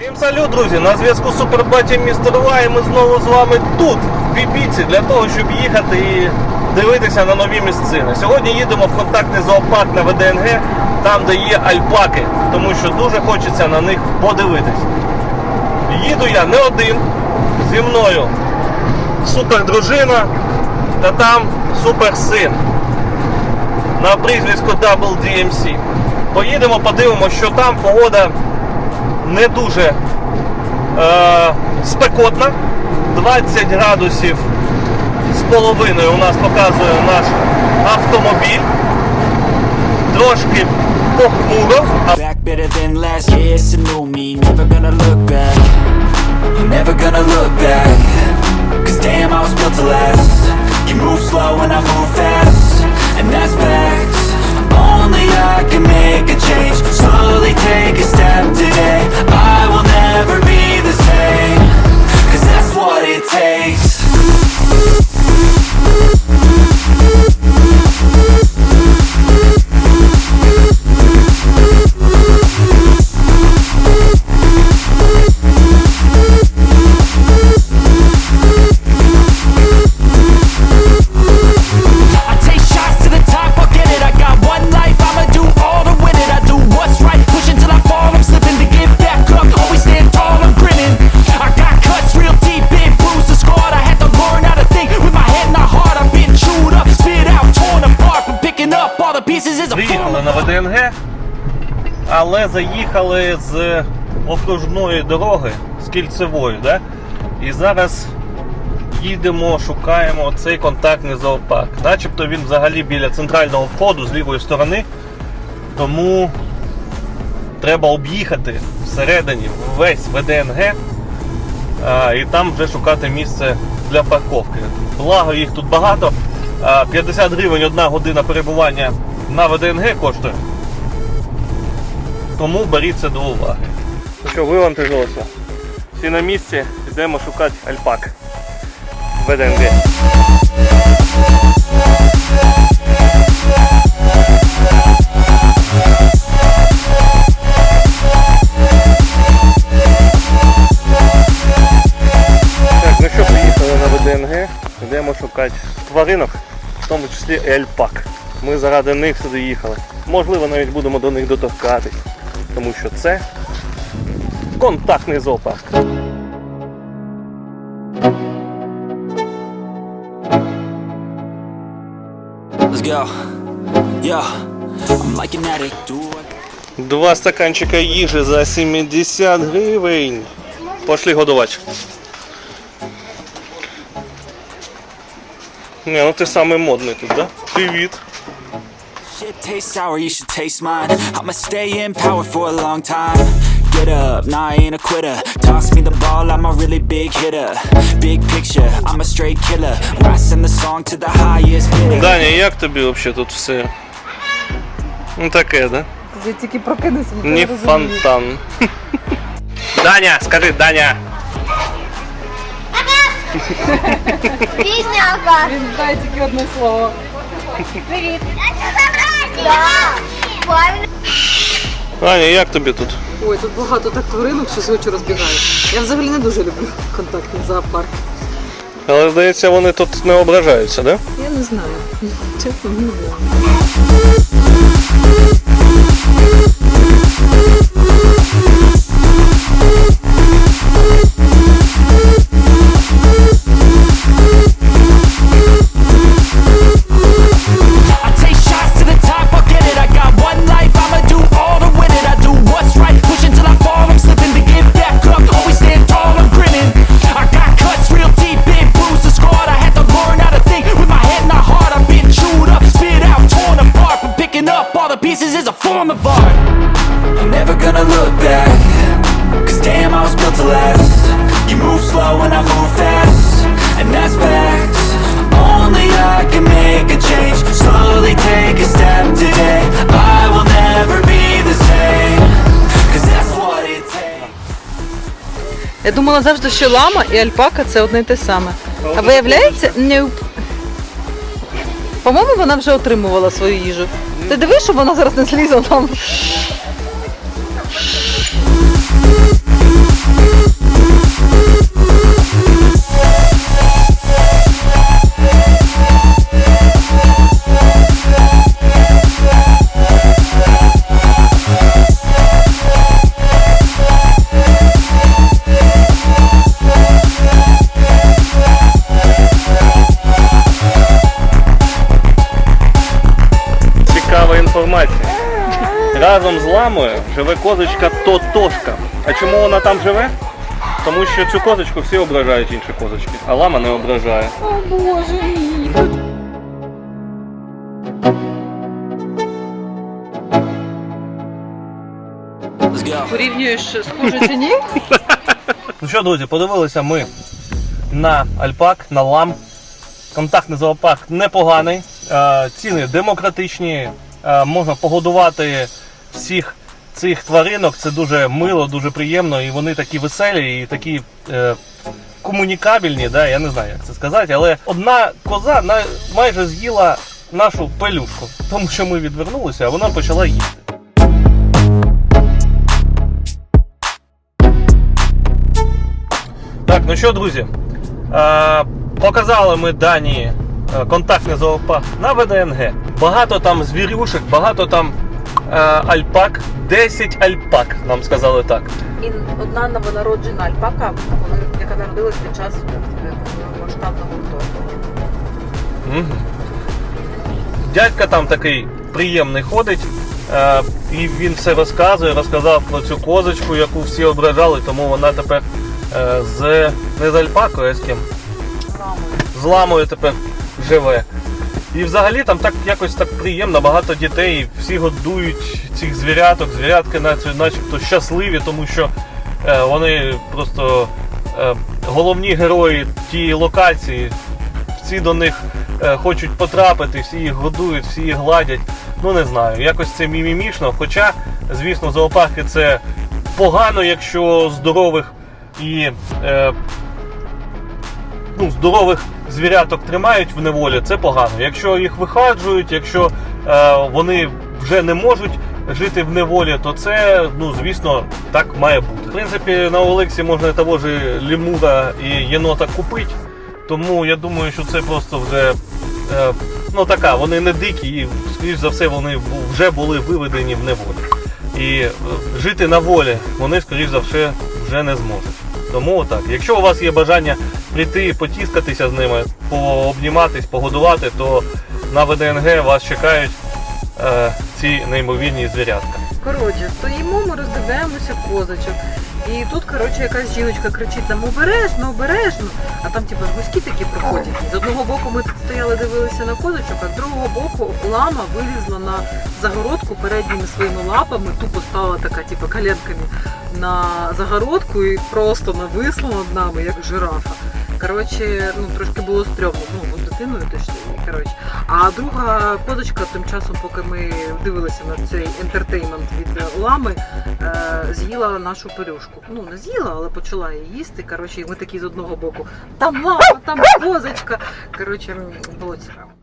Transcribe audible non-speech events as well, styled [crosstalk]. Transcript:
Всім салют, друзі! На зв'язку з Супербаті Містер Ва, і ми знову з вами тут, в Бібіці, для того, щоб їхати і дивитися на нові місцини. Сьогодні їдемо в контактний зоопарк на ВДНГ, там, де є альпаки, тому що дуже хочеться на них подивитись. Їду я не один, зі мною супердружина та там суперсин на прізвисько Double DMC. Поїдемо, подивимося, що там погода не дуже е, спекотна. 20 градусів з половиною у нас показує наш автомобіль. Трошки похмуро, Only I can make a change Slowly take a step today приїхали на ВДНГ, але заїхали з окружної дороги, з кільцевої. Да? І зараз їдемо, шукаємо цей контактний зоопарк. Начебто він взагалі біля центрального входу з лівої сторони. Тому треба об'їхати всередині весь ВДНГ а, і там вже шукати місце для парковки. Благо їх тут багато. 50 гривень одна година перебування на ВДНГ коштує. Тому беріть це до уваги. Ну що, вивантажилося. Всі на місці, йдемо шукати альпак. ВДНГ. Так, ну що, приїхали на ВДНГ, йдемо шукати тваринок, в тому числі і альпак. Ми заради них сюди їхали. Можливо, навіть будемо до них доторкатись, тому що це контактний зоопарк. Два стаканчика їжі за 70 гривень. Пошли годувати. Не, ну ти самий модний тут, да? Привіт. Shit tastes sour, you should taste mine I'ma stay in power for a long time Get up, nah, I ain't a quitter Toss me the ball, I'm a really big hitter Big picture, I'm a straight killer When I send the song to the highest bidder Даня, як тобі взагалі тут все? Ну таке, да? Я тільки прокинуся, нічого Не не розумію. фонтан. [laughs] Даня, скажи, Даня. Пізняка! Він знає тільки одне слово. Привіт! Даня, як тобі тут? Ой, тут багато так тваринок, що очі розбігаю. Я взагалі не дуже люблю контактний зоопарк. Але здається, вони тут не ображаються, да? Я не знаю. Чесно, не знаю. думала завжди, що лама і альпака це одне і те саме. А виявляється, не. По-моєму, вона вже отримувала свою їжу. Ти дивиш, що вона зараз не злізла там. Ламою живе козочка Тотошка. А чому вона там живе? Тому що цю козочку всі ображають інші козочки, а лама не ображає. О боже мій. Порівнюєш схоже чи ні? [laughs] Ну що, друзі, подивилися ми на альпак, на лам. Контактний зоопарк непоганий. Е, Ціни демократичні. Е, Можна погодувати всіх цих тваринок. Це дуже мило, дуже приємно. І вони такі веселі і такі е, комунікабельні. Да? Я не знаю, як це сказати. Але одна коза на- майже з'їла нашу пелюшку, тому що ми відвернулися, а вона почала їсти. Так, ну що, друзі, е, показали ми дані е, контактний зоопарк на ВДНГ. Багато там звірюшек, багато там альпак, 10 альпак, нам сказали так. І одна новонароджена альпака, яка народилась під час е, масштабного вторгнення. Мгм. Дядька там такий приємний ходить, е, і він все розказує, розказав про цю козочку, яку всі ображали, тому вона тепер е, з не з альпакою, а з ким? з ламою тепер живе. І взагалі там так якось так приємно, багато дітей, всі годують цих звіряток, звірятки наче- начебто щасливі, тому що е, вони просто е, головні герої тієї локації. Всі до них е, хочуть потрапити, всі їх годують, всі їх гладять. Ну не знаю, якось це мімімішно. Хоча, звісно, зоопарки це погано, якщо здорових і е, ну, здорових звіряток тримають в неволі, це погано. Якщо їх вихаджують, якщо е, вони вже не можуть жити в неволі, то це, ну, звісно, так має бути. В принципі, на Олексі можна того ж лімура і єнота купити, тому я думаю, що це просто вже е, ну, така, вони не дикі і, скоріш за все, вони вже були виведені в неволі. І е, жити на волі вони, скоріш за все, вже не зможуть. Тому так, якщо у вас є бажання прийти, потіскатися з ними, пообніматись, погодувати, то на ВДНГ вас чекають е, ці неймовірні звірятка. Коротше, стоїмо, ми роздивляємося козочок. І тут, коротше, якась жіночка кричить нам обережно, обережно. А там, типу, гуськи такі проходять. З одного боку ми стояли, дивилися на козочок, а з другого боку лама вилізла на загородку передніми своїми лапами, тупо стала така, типу, коленками на загородку і просто нависла над нами, як жирафа. Коротше, ну трошки було стрьомно, ну дитиною точніше, Коротше. А друга козочка тим часом, поки ми дивилися на цей ентертеймент від лами, е, з'їла нашу пелюшку. Ну не з'їла, але почала її їсти. Коротше, і ми такі з одного боку. Там лама, там козочка. Коротше, було цікаво.